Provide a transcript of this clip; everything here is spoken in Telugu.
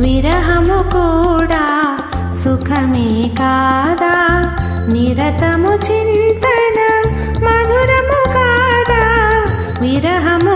విరహము కూడా సుఖమే కాదా? నిరతము చింతన మధురము కాదా? విరహము